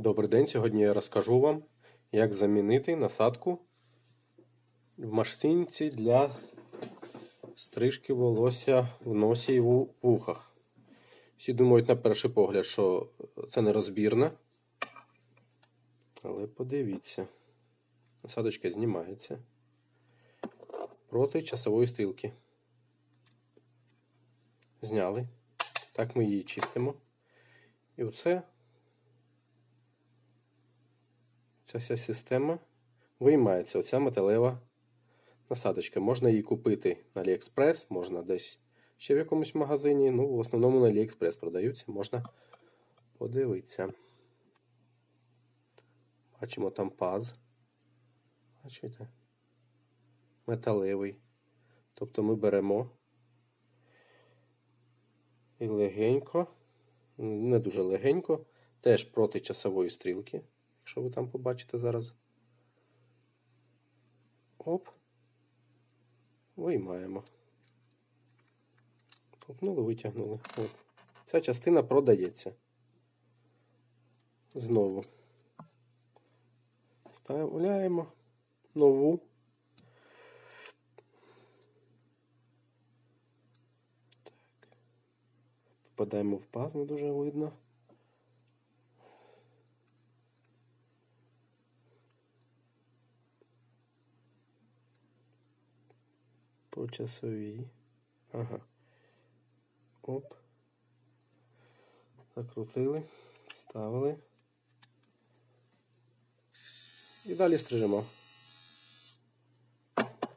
Добрий день. Сьогодні я розкажу вам, як замінити насадку в машинці для стрижки волосся в носі і в вухах. Всі думають на перший погляд, що це не розбірна. Але подивіться, насадочка знімається проти часової стрілки. Зняли. Так ми її чистимо. І оце ця вся система виймається. Оця металева насадочка. Можна її купити на AliExpress, можна десь ще в якомусь магазині. Ну, в основному на AliExpress продаються, можна подивитися. Бачимо там паз. Бачите? Металевий. Тобто ми беремо і легенько, не дуже легенько, теж проти часової стрілки, якщо ви там побачите зараз. Оп. Виймаємо. Толкнули, витягнули. От. Ця частина продається. Знову. Вставляємо нову. Попадаємо в паз, не дуже видно. По часовій. Ага. Оп. Закрутили, ставили. І далі стрижемо.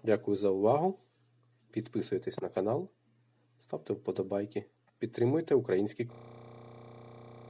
Дякую за увагу. Підписуйтесь на канал, ставте вподобайки. Підтримуйте український